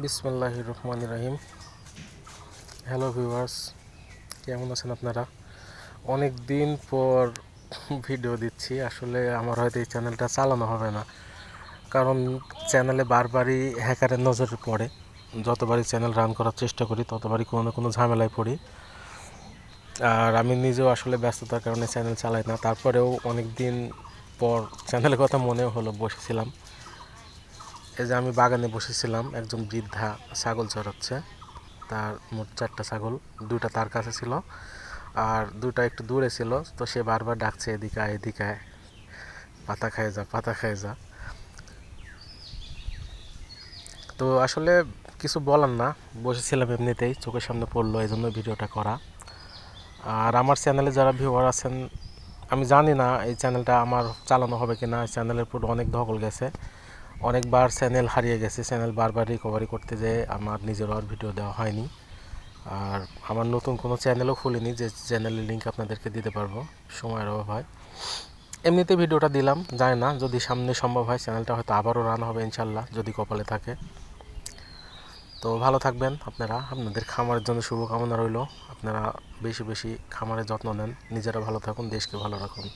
বিসমুল্লাহ রহমান রাহিম। Hello viewers কেমন আছেন আপনারা? অনেক দিন পর ভিডিও দিচ্ছি, আসলে আমার হয়তো এই চ্যানেলটা চালানো হবে না। কারণ চ্যানেলে বারবারই হ্যাকারের নজরে পড়ে। যতবারই চ্যানেল রান করার চেষ্টা করি, ততবারই কোনো না কোনো ঝামেলায় পড়ি। আর আমি নিজেও আসলে ব্যস্ততার কারণে চ্যানেল চালাই না। তারপরেও অনেক দিন পর চ্যানেলের কথা মনেও হলো, বসেছিলাম। এই যে আমি বাগানে বসেছিলাম, একজন বৃদ্ধা ছাগল চড়াচ্ছে। তার মোট চারটা ছাগল, দুইটা তার কাছে ছিল আর দুইটা একটু দূরে ছিল। তো সে বারবার ডাকছে, এদিকে আয় এদিকে আয়। পাতা খায় যা, পাতা খায় যা। তো আসলে কিছু বলার না, বসেছিলাম এমনিতেই, চোখের সামনে পড়ল এই জন্য ভিডিওটা করা। আর আমার চ্যানেলে যারা ভিউয়ার আছেন, আমি জানি না এই চ্যানেলটা আমার চালানো হবে কি না চ্যানেলের পুরো অনেক ধকল গেছে। অনেকবার চ্যানেল হারিয়ে গেছে, চ্যানেল বারবার রিকভারি করতে যেয়ে আমার নিজেরও আর ভিডিও দেওয়া হয়নি। আর আমার নতুন কোনো চ্যানেলও খুলিনি, যে চ্যানেলের লিঙ্ক আপনাদেরকে দিতে পারব, সময়ের অভাব হয়। এমনিতে ভিডিওটা দিলাম যায় না, যদি সামনে সম্ভব হয় চ্যানেলটা হয়তো আবারও রান হবে ইনশাল্লাহ, যদি কপালে থাকে। তো ভালো থাকবেন আপনারা, আপনাদের খামারের জন্য শুভকামনা রইল। আপনারা বেশি বেশি খামারের যত্ন নেন, নিজেরা ভালো থাকুন, দেশকে ভালো রাখুন।